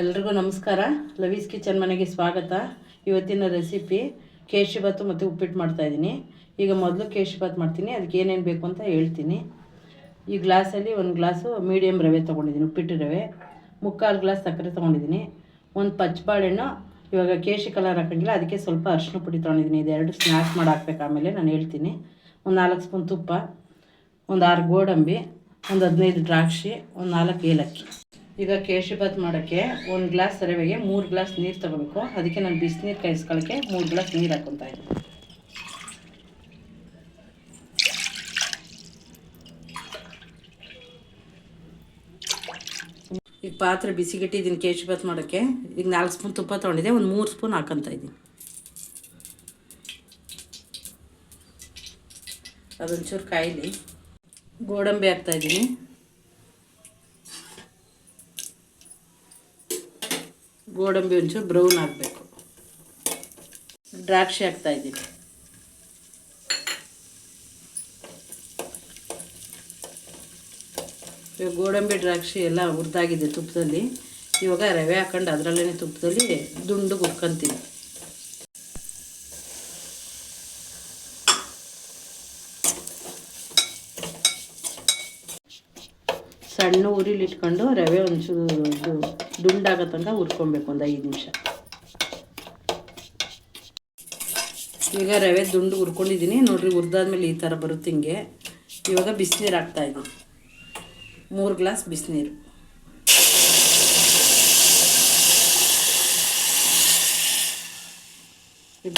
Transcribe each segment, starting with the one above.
ಎಲ್ರಿಗೂ ನಮಸ್ಕಾರ. ಲವೀಸ್ ಕಿಚನ್ ಮನೆಗೆ ಸ್ವಾಗತ. ಇವತ್ತಿನ ರೆಸಿಪಿ ಕೇಶಿಬಾತು ಮತ್ತು ಉಪ್ಪಿಟ್ಟು ಮಾಡ್ತಾಯಿದ್ದೀನಿ ಈಗ ಮೊದಲು ಕೇಶಿಬಾತ್ ಮಾಡ್ತೀನಿ. ಅದಕ್ಕೆ ಏನೇನು ಬೇಕು ಅಂತ ಹೇಳ್ತೀನಿ. ಈ ಗ್ಲಾಸಲ್ಲಿ ಒಂದು ಗ್ಲಾಸು ಮೀಡಿಯಮ್ ರವೆ ತೊಗೊಂಡಿದ್ದೀನಿ, ಉಪ್ಪಿಟ್ಟು ರವೆ. ಮುಕ್ಕಾಲು ಗ್ಲಾಸ್ ಸಕ್ಕರೆ ತೊಗೊಂಡಿದ್ದೀನಿ. ಒಂದು ಪಚ್ಚಬಾಳೆಹಣ್ಣು ಇವಾಗ ಕೇಶಿ ಕಲರ್ ಹಾಕೋಂಗಿಲ್ಲ, ಅದಕ್ಕೆ ಸ್ವಲ್ಪ ಅರಿಶಿನ ಪುಡಿ ತೊಗೊಂಡಿದ್ದೀನಿ. ಇದೆರಡು ಸ್ನ್ಯಾಕ್ಸ್ ಮಾಡಿ ಹಾಕ್ಬೇಕು ಆಮೇಲೆ ನಾನು ಹೇಳ್ತೀನಿ. ಒಂದು ನಾಲ್ಕು ಸ್ಪೂನ್ ತುಪ್ಪ, ಒಂದು ಆರು ಗೋಡಂಬಿ, ಒಂದು ಹದಿನೈದು ದ್ರಾಕ್ಷಿ, ಒಂದು ನಾಲ್ಕು ಏಲಕ್ಕಿ. ಈಗ ಕೇಶಿಬಾತ್ ಮಾಡೋಕ್ಕೆ ಒಂದು ಗ್ಲಾಸ್ ರವೆಗೆ ಮೂರು ಗ್ಲಾಸ್ ನೀರು ತಗೋಬೇಕು. ಅದಕ್ಕೆ ನಾನು ಬಿಸಿನೀರು ಕಾಯಿಸ್ಕೊಳ್ಳೋಕ್ಕೆ ಮೂರು ಗ್ಲಾಸ್ ನೀರು ಹಾಕ್ಕೊತಾ ಇದ್ದೀನಿ. ಈಗ ಪಾತ್ರೆ ಬಿಸಿಗಿಟ್ಟಿದ್ದೀನಿ ಕೇಶಿಬಾತ್ ಮಾಡೋಕ್ಕೆ. ಈಗ ನಾಲ್ಕು ಸ್ಪೂನ್ ತುಪ್ಪ ತೊಗೊಂಡಿದ್ದೆ, ಒಂದು ಮೂರು ಸ್ಪೂನ್ ಹಾಕೊತ ಇದ್ದೀನಿ. ಅದೊಂಚೂರು ಕಾಯಿಲಿ. ಗೋಡಂಬಿ ಹಾಕ್ತಾ ಗೋಡಂಬಿ ಒಂಚೂರು ಬ್ರೌನ್ ಆಗಬೇಕು. ದ್ರಾಕ್ಷಿ ಹಾಕ್ತಾ ಇದ್ದೀನಿ. ಇವಾಗ ಗೋಡಂಬಿ ದ್ರಾಕ್ಷಿ ಎಲ್ಲ ಹುರಿದಾಗಿದೆ ತುಪ್ಪದಲ್ಲಿ. ಇವಾಗ ರವೆ ಹಾಕೊಂಡು ಅದರಲ್ಲೇ ತುಪ್ಪದಲ್ಲಿ ದುಂಡು ಹುರ್ಕೊಂತೀನಿ ಸಣ್ಣ ಉರಿಲಿ ಇಟ್ಕೊಂಡು ರವೆ ಒಂಚೂರು ಇದು ದುಂಡಾಗೋ ತನಕ ಹುರ್ಕೊಬೇಕು, ಒಂದು ಐದು ನಿಮಿಷ. ಈಗ ರವೆ ದುಂಡು ಹುರ್ಕೊಂಡಿದ್ದೀನಿ ನೋಡಿರಿ ಹುರಿದಾದ್ಮೇಲೆ ಈ ಥರ ಬರುತ್ತೆ ಹಿಂಗೆ. ಇವಾಗ ಬಿಸಿನೀರು ಹಾಕ್ತಾಯಿದ್ದೀನಿ ಮೂರು ಗ್ಲಾಸ್ ಬಿಸಿನೀರು.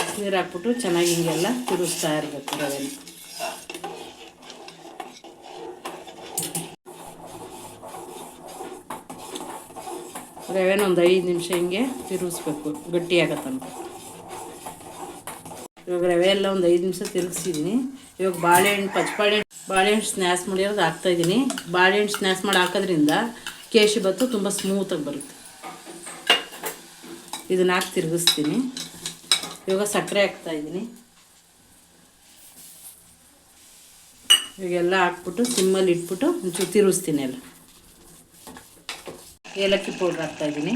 ಬಿಸಿನೀರು ಹಾಕ್ಬಿಟ್ಟು ಚೆನ್ನಾಗಿ ಹಿಂಗೆಲ್ಲ ತಿರುಗಿಸ್ತಾ ಇರಬೇಕು ರವೆನ. ರವೆನ ಒಂದು ಐದು ನಿಮಿಷ ಹಿಂಗೆ ತಿರುಗಿಸ್ಬೇಕು, ಗಟ್ಟಿ ಆಗತ್ತಂತ ಇವಾಗ ರವೆ ಎಲ್ಲ ಒಂದು ಐದು ನಿಮಿಷ ತಿರುಗಿಸಿದ್ದೀನಿ ಇವಾಗ ಬಾಳೆಹಣ್ಣು ಪಚ್ಚಬಾಳೆಹಣ್ಣು ಬಾಳೆಹಣ್ಣು ಸ್ನ್ಯಾಸ್ ಮಾಡಿರೋದು ಹಾಕ್ತಾಯಿದ್ದೀನಿ ಬಾಳೆಹಣ್ಣು ಸ್ನ್ಯಾಸ್ ಮಾಡಿ ಹಾಕೋದ್ರಿಂದ ಕೇಶಿ ಬತ್ತು ತುಂಬ ಸ್ಮೂತಾಗಿ ಬರುತ್ತೆ. ಇದನ್ನ ಹಾಕಿ ತಿರುಗಿಸ್ತೀನಿ. ಇವಾಗ ಸಕ್ಕರೆ ಹಾಕ್ತಾಯಿದ್ದೀನಿ ಇವಾಗೆಲ್ಲ ಹಾಕ್ಬಿಟ್ಟು ಸಿಮ್ಮಲ್ಲಿ ಇಟ್ಬಿಟ್ಟು ಒಂಚೂರು ತಿರುಗಿಸ್ತೀನಿ ಎಲ್ಲ. ಏಲಕ್ಕಿ ಪೌಡ್ರ್ ಹಾಕ್ತಾಯಿದ್ದೀನಿ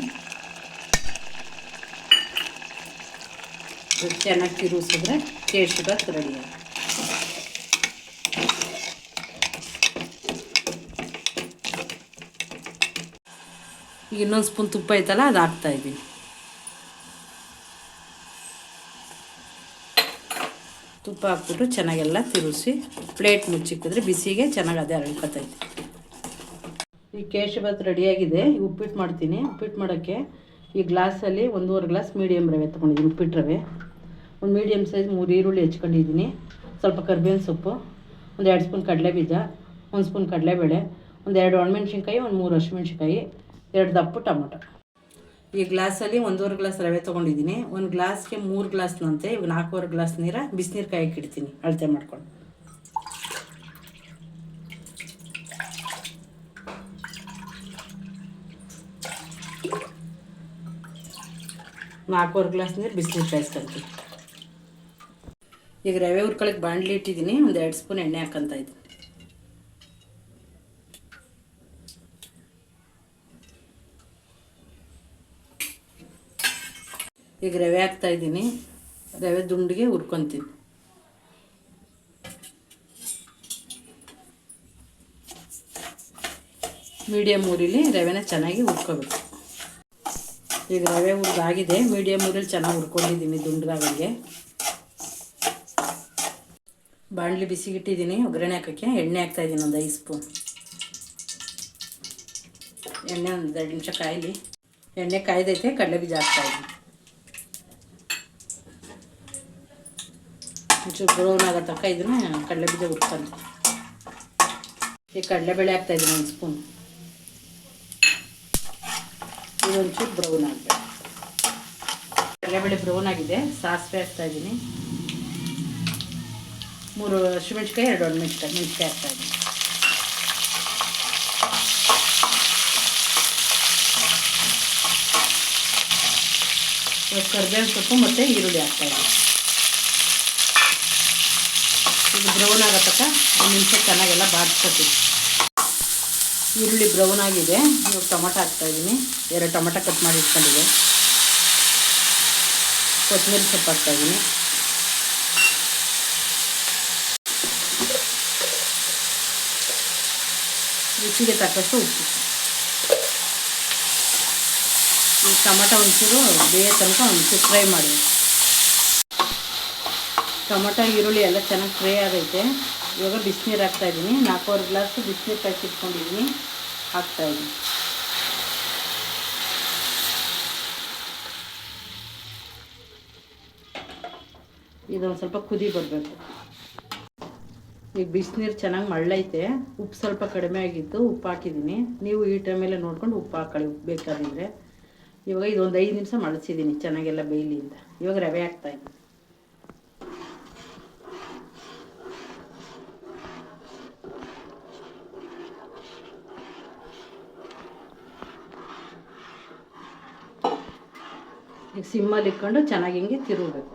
ಚೆನ್ನಾಗಿ ತಿರುಗಿಸಿದ್ರೆ ಟೇಸ್ಟ್ ಬಾತ್ ರೆಡಿ ಈಗ ಇನ್ನೊಂದು ಸ್ಪೂನ್ ತುಪ್ಪ ಐತಲ್ಲ, ಅದು ಹಾಕ್ತಾಯಿದ್ದೀನಿ ತುಪ್ಪ ಹಾಕ್ಬಿಟ್ಟು ಚೆನ್ನಾಗೆಲ್ಲ ತಿರುಗಿಸಿ, ಪ್ಲೇಟ್ ಮುಚ್ಚಿಕ್ಕಿದ್ರೆ ಬಿಸಿಗೆ ಚೆನ್ನಾಗಿ ಅದೇ ಅಳ್ಕೊತೈತೆ ಈ ಕೇಶವತ್ ರೆಡಿಯಾಗಿದೆ. ಈ ಉಪ್ಪಿಟ್ಟು ಮಾಡ್ತೀನಿ. ಉಪ್ಪಿಟ್ಟು ಮಾಡೋಕ್ಕೆ ಈ ಗ್ಲಾಸಲ್ಲಿ ಒಂದೂವರೆ ಗ್ಲಾಸ್ ಮೀಡಿಯಮ್ ರವೆ ತೊಗೊಂಡಿದ್ದೀನಿ, ಉಪ್ಪಿಟ್ಟು ರವೆ. ಒಂದು ಮೀಡಿಯಮ್ ಸೈಜ್ ಮೂರು ಈರುಳ್ಳಿ ಹೆಚ್ಕೊಂಡಿದ್ದೀನಿ. ಸ್ವಲ್ಪ ಕರ್ಬೇವಿನ ಸೊಪ್ಪು, ಒಂದು ಎರಡು ಸ್ಪೂನ್ ಕಡಲೆ ಬೀಜ ಒಂದು ಸ್ಪೂನ್ ಕಡಲೆಬೇಳೆ, ಒಂದು ಎರಡು ಒಣಮೆಣ್ಸಿನ್ಕಾಯಿ, ಒಂದು ಮೂರು ಹಸಿಮೆಣ್ಸಿನ್ಕಾಯಿ, ಎರಡು ದಪ್ಪು ಟೊಮೊಟೊ. ಈ ಗ್ಲಾಸಲ್ಲಿ ಒಂದೂವರೆ ಗ್ಲಾಸ್ ರವೆ ತೊಗೊಂಡಿದ್ದೀನಿ. ಒಂದು ಗ್ಲಾಸ್ಗೆ ಮೂರು ಗ್ಲಾಸ್ನಂತೆ ಇವಾಗ ನಾಲ್ಕೂವರೆ ಗ್ಲಾಸ್ ನೀರ ಬಿಸಿನೀರು ಕಾಯಕ್ಕೆ ಇಡ್ತೀನಿ. ಅಳತೆ ಮಾಡ್ಕೊಂಡು. ನಾಲ್ಕೂವರೆ ಗ್ಲಾಸ್ ನೀರು ಬಿಸಿನೀರು ಕಾಯಿಸ್ಕೊಂತೀನಿ. ಈಗ ರವೆ ಹುರ್ಕೊಳಕ್ಕೆ ಬಾಣಲಿ ಇಟ್ಟಿದ್ದೀನಿ, ಒಂದು ಎರಡು ಸ್ಪೂನ್ ಎಣ್ಣೆ ಹಾಕಂತ ಇದ್ದೀನಿ. ಈಗ ರವೆ ಹಾಕ್ತಾ ಇದ್ದೀನಿ, ರವೆ ದುಂಡಿಗೆ ಹುರ್ಕೊತೀನಿ. ಮೀಡಿಯಮ್ ಊರಿಲಿ ರವೆನ ಚೆನ್ನಾಗಿ ಹುರ್ಕೋಬೇಕು. ಈಗ ರವೆ ಹುರಿದಾಗಿದೆ ಮೀಡಿಯಮ್ ಇದ್ರಲ್ಲಿ ಚೆನ್ನಾಗಿ ಹುರ್ಕೊಂಡಿದ್ದೀನಿ ದುಂಡ್ದಾಗಂಗೆ ಬಾಣಲಿ ಬಿಸಿಗಿಟ್ಟಿದ್ದೀನಿ, ಒಗ್ಗರಣೆ ಹಾಕೋಕ್ಕೆ. ಎಣ್ಣೆ ಹಾಕ್ತಾಯಿದ್ದೀನಿ ಒಂದು ಐದು ಸ್ಪೂನ್. ಎಣ್ಣೆ ಒಂದು ಎರಡು ನಿಮಿಷ ಕಾಯಲಿ. ಎಣ್ಣೆ ಕಾಯ್ದೈತೆ, ಕಡಲೆ ಬೀಜ ಹಾಕ್ತಾಯಿದ್ದೀನಿ ಒಂಚೂರು ಬ್ರೌನ್ ಆಗೋ ತಕ್ಕ ಇದನ್ನ ಕಡಲೆ ಬೀಜ ಹುರ್ಕೊಂಡು. ಈಗ ಕಡಲೆಬೇಳೆ ಹಾಕ್ತಾಯಿದ್ದೀನಿ ಒಂದು ಸ್ಪೂನ್. ಇದೊಂಚೂರು ಬ್ರೌನ್ ಆಗಬೇಕು. ಕಡಲೆಬೇಳೆ ಬ್ರೌನ್ ಆಗಿದೆ, ಸಾಸಿವೆ ಹಾಕ್ತಾಯಿದ್ದೀನಿ ಮೂರು ಹಸಿಮೆಣ್ಸಿಕಾಯಿ ಎರಡು ಒಂದು ಮೆಣಸಿಕಾಯಿ ಹಾಕ್ತಾಯಿದ್ದೀನಿ ಕರ್ಬೇವಿನ ಸೊಪ್ಪು ಮತ್ತು ಈರುಳ್ಳಿ ಹಾಕ್ತಾ ಇದ್ದೀನಿ ಇದು ಬ್ರೌನ್ ಆಗೋ ಒಂದು ನಿಮಿಷ ಚೆನ್ನಾಗೆಲ್ಲ ಬಾಡಿಸ್ಕೊತೀನಿ ಈರುಳ್ಳಿ ಬ್ರೌನ್ ಆಗಿದೆ. ಇವಾಗ ಟೊಮಟೊ ಹಾಕ್ತಾಯಿದ್ದೀನಿ ಎರಡು ಟೊಮಟೊ ಕಟ್ ಮಾಡಿ ಇಟ್ಕೊಂಡಿದೆ ಕೊತ್ತಂಬರಿ ಸೊಪ್ಪು ಹಾಕ್ತಾಯಿದ್ದೀನಿ ರುಚಿಗೆ ತಕ್ಕಷ್ಟು ಉಪ್ಪು. ಈ ಟೊಮಟೊ ಒಂಚೂರು ಬೇಯ ತನಕ ಒಂಚೂರು ಫ್ರೈ ಮಾಡಿ. ಟೊಮಟೊ, ಈರುಳ್ಳಿ ಎಲ್ಲ ಚೆನ್ನಾಗಿ ಫ್ರೈ ಆಗೈತೆ. ಇವಾಗ ಬಿಸಿನೀರು ಹಾಕ್ತಾಯಿದ್ದೀನಿ ನಾಲ್ಕೂವರೆ ಗ್ಲಾಸ್ ಬಿಸಿನೀರು ಕಾಯಿಸಿಟ್ಕೊಂಡಿದ್ದೀನಿ ಹಾಕ್ತಾಯಿದ್ದೀನಿ ಇದೊಂದು ಸ್ವಲ್ಪ ಕುದಿ ಬರಬೇಕು. ಈಗ ಬಿಸಿನೀರು ಚೆನ್ನಾಗಿ ಮಳ್ಳೈತೆ. ಉಪ್ಪು ಸ್ವಲ್ಪ ಕಡಿಮೆ ಆಗಿತ್ತು, ಉಪ್ಪು ಹಾಕಿದ್ದೀನಿ. ನೀವು ಈ ಟೈಮಲ್ಲೇ ನೋಡ್ಕೊಂಡು ಉಪ್ಪು ಹಾಕೊಳ್ಳಿ, ಉಪ್ಪು ಬೇಕಾದಿದ್ರೆ ಇವಾಗ ಇದೊಂದು ಐದು ನಿಮಿಷ ಮಳಸಿದ್ದೀನಿ, ಚೆನ್ನಾಗೆಲ್ಲ ಬೇಯಲಿ ಅಂತ. ಇವಾಗ ರವೆ ಹಾಕ್ತಾಯಿದ್ದೀನಿ ಈಗ ಸಿಮ್ಮಲ್ಲಿ ಇಟ್ಕೊಂಡು ಚೆನ್ನಾಗಿ ಹಿಂಗೆ ತಿರುಗಬೇಕು.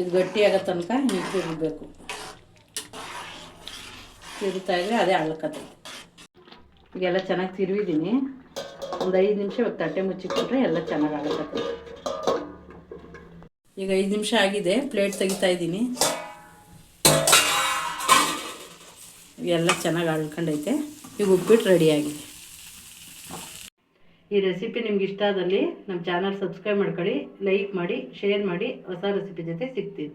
ಇದು ಗಟ್ಟಿ ಆಗೋ ತನಕ ಹಿಂಗೆ ತಿರುಗಬೇಕು. ತಿರುಗ್ತಾ ಇದ್ರೆ ಅದೇ ಅಳ್ಕತ್ತೈತೆ ಈಗೆಲ್ಲ ಚೆನ್ನಾಗಿ ತಿರುವಿದ್ದೀನಿ. ಒಂದು ಐದು ನಿಮಿಷ ಇವಾಗ ತಟ್ಟೆ ಮುಚ್ಚಿಟ್ಬಿಟ್ರೆ ಎಲ್ಲ ಚೆನ್ನಾಗಿ ಆಗತ್ತೆ. ಈಗ ಐದು ನಿಮಿಷ ಆಗಿದೆ. ಪ್ಲೇಟ್ ತೆಗಿತಾ ಇದ್ದೀನಿ. ಎಲ್ಲ ಚೆನ್ನಾಗಿ ಅಳ್ಕೊಂಡೈತೆ. ಈಗ ಉಪ್ಪಿಟ್ಟು ರೆಡಿಯಾಗಿದೆ ಈ ರೆಸಿಪಿ ನಿಮ್ಗೆ ಇಷ್ಟ ಆದಲ್ಲಿ ನಮ್ಮ ಚಾನಲ್ ಸಬ್ಸ್ಕ್ರೈಬ್ ಮಾಡ್ಕೊಳ್ಳಿ ಲೈಕ್ ಮಾಡಿ ಶೇರ್ ಮಾಡಿ, ಹೊಸ ರೆಸಿಪಿ ಜೊತೆ ಸಿಗ್ತೀನಿ